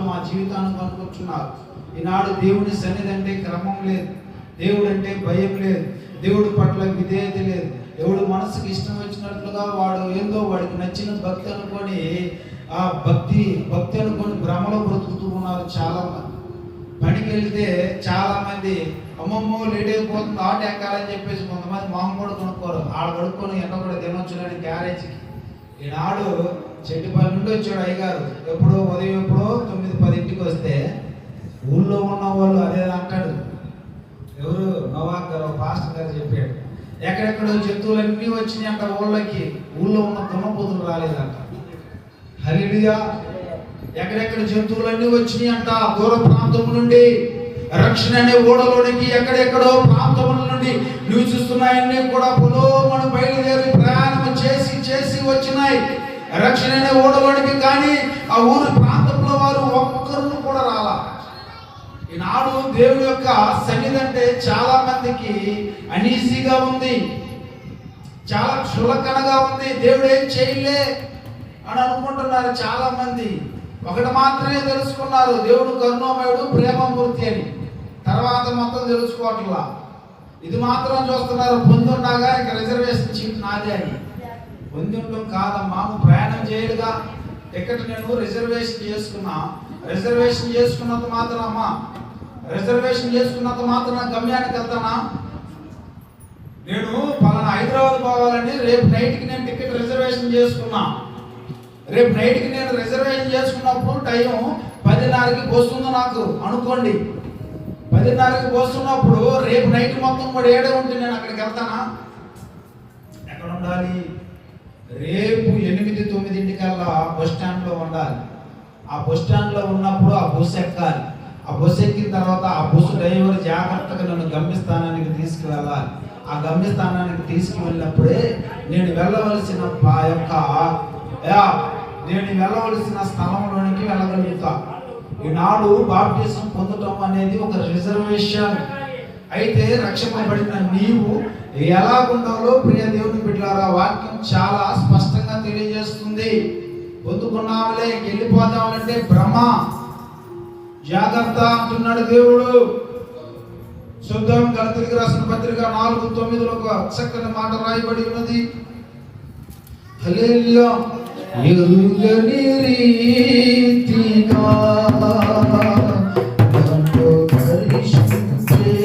మా జీవితాన్ని కనుకొచ్చున్నారు ఈనాడు దేవుని సన్నిధి అంటే క్రమం లేదు. దేవుడు అంటే భయం లేదు. దేవుడి పట్ల విధేయత లేదు. దేవుడు మనసుకి ఇష్టం వచ్చినట్లుగా వాడు ఏందో వాడికి నచ్చిన భక్తి అనుకొని ఆ భక్తి భక్తి అనుకొని భ్రమలో బ్రతుకుతూ ఉన్నారు చాలా మంది పనికి వెళ్తే చాలా మంది అమ్మమ్మో లేట్ అయిపోతుంది ఆట ఎక్కాలని చెప్పేసి కొంతమంది మామ కూడా కొనుక్కోరు. ఆడ కొనుక్కొని ఎండ కూడా తినొచ్చులని గ్యారేజ్కి. ఈనాడు చెట్టుపల్లి నుండి వచ్చాడు అయ్యగారు. ఎప్పుడో ఉదయం ఎప్పుడో ఊళ్ళో ఉన్న వాళ్ళు అదే అంటాడు. ఎవరు? నవాక్ గారు పాస్టర్ గారు చెప్పాడు. ఎక్కడెక్కడో జంతువులన్నీ వచ్చినాయి అంట ఊళ్ళకి. ఊళ్ళో ఉన్న దున్నపోతులు రాలేదంట. హరిడియా ఎక్కడెక్కడ జంతువులన్నీ వచ్చినాయి అంట దూర ప్రాంతం నుండి. రక్షణ అనే ఓడలోనికి ఎక్కడెక్కడో ప్రాంతముల నుండి. నువ్వు చూస్తున్నాయన్నీ కూడా పొలోమను బయలుదేరి ప్రయాణం చేసి చేసి వచ్చినాయి. రక్షణ అనే ఓడలోనికి కానీ ఆ ఊరు ప్రాంతంలో వారు ఒక్కరు కూడా రాలా. ఈనాడు దేవుని యొక్క సన్నిధి అంటే చాలా మందికి అనీజీగా ఉంది. చాలా క్షులకనగా ఉంది. దేవుడు ఏం చేయలే అని అనుకుంటున్నారు చాలా మంది ఒకటి మాత్రమే తెలుసుకున్నారు దేవుడు కరుణోమయుడు ప్రేమమూర్తి అని. తర్వాత మొత్తం తెలుసుకోవట్లా. ఇది మాత్రం చూస్తున్నారు పొందున్నాగా ఇంకా రిజర్వేషన్ సీట్ నాదే అని. పొంది ఉండడం కాదమ్మా నువ్వు ప్రయాణం చేయడుగా. టికెట్ నేను రిజర్వేషన్ చేసుకున్నా. రిజర్వేషన్ చేసుకున్నంత మాత్రం అమ్మా. రిజర్వేషన్ చేసుకున్నంత మాత్రం గమ్యానికి వెళ్తానా? నేను పలానా హైదరాబాద్ పోవాలని రేపు నైట్కి నేను టికెట్ రిజర్వేషన్ చేసుకున్నా. రేపు నైట్కి నేను రిజర్వేషన్ చేసుకున్నప్పుడు టైం పదిన్నరకి వస్తుందో నాకు అనుకోండి. పదిన్నరకి వస్తున్నప్పుడు రేపు నైట్ మొత్తం కూడా ఏడే ఉంటే నేను అక్కడికి వెళ్తానా? ఎక్కడ ఉండాలి? రేపు ఎనిమిది తొమ్మిదింటికల్లా బస్ స్టాండ్లో ఉండాలి. ఆ బస్ స్టాండ్లో ఉన్నప్పుడు ఆ బస్సు ఎక్కాలి. ఆ బస్సు ఎక్కిన తర్వాత ఆ బస్సు డ్రైవర్ జాగ్రత్తగా నన్ను గమ్యస్థానానికి తీసుకువెళ్ళాలి. ఆ గమ్యస్థానానికి తీసుకువెళ్ళినప్పుడే నేను వెళ్ళవలసిన ఆ యొక్క నేను వెళ్ళవలసిన స్థలంలోనికి వెళ్ళగలుగుతా. ఈనాడు బాప్టిజం పొందటం అనేది ఒక రిజర్వేషన్. అయితే రక్షింపబడిన నీవు ఎలా ఉండాలో ప్రియ దేవుని బిడ్డారా వాక్యం చాలా స్పష్టంగా తెలియజేస్తుంది. పొందుకున్నాములే వెళ్ళిపోదామనంటే భ్రమ. జాగ్రత్త అంటున్నాడు దేవుడు. శుద్ధం గలతికి రాసిన పత్రిక నాలుగు తొమ్మిదిలో ఒక చక్కని మాట రాయబడి ఉన్నది. రీతిగా పరిశుద్ధి